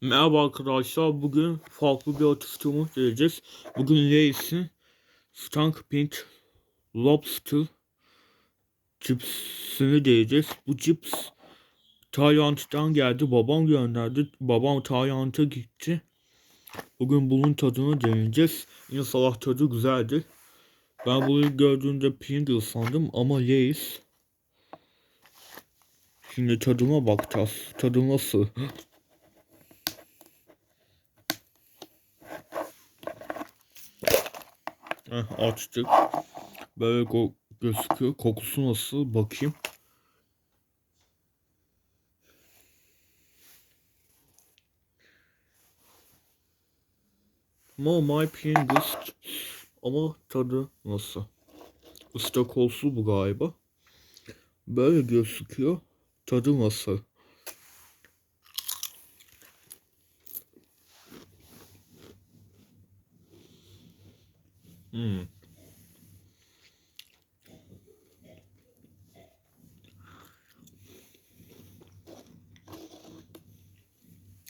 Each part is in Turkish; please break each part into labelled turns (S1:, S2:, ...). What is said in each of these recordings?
S1: Merhaba arkadaşlar. Bugün farklı bir atıştırma deneyeceğiz. Bugün Lay's'in Stunk Pink Lobster cipsini deneyeceğiz. Bu cips Tayland'dan geldi. Babam gönderdi. Babam Tayland'a gitti. Bugün bunun tadını deneyeceğiz. İnşallah tadı güzeldir. Ben bunu gördüğümde Pringles sandım ama Lay's. Şimdi tadıma bakacağız. Tadı nasıl? Heh, açtık. Böyle go- gözüküyor. Kokusu nasıl? Bakayım. Normal Pringles ama tadı nasıl? Istakozlu bu galiba. Böyle gözüküyor. Tadı nasıl? Hmm.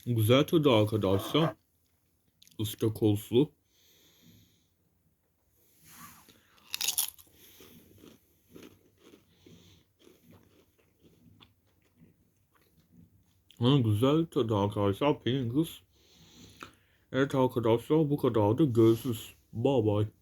S1: Güzel tadı arkadaşlar. Istakozlu. Ha, güzel tadı arkadaşlar. Pringles. Evet arkadaşlar bu kadardı. Görüşürüz. Bye bye.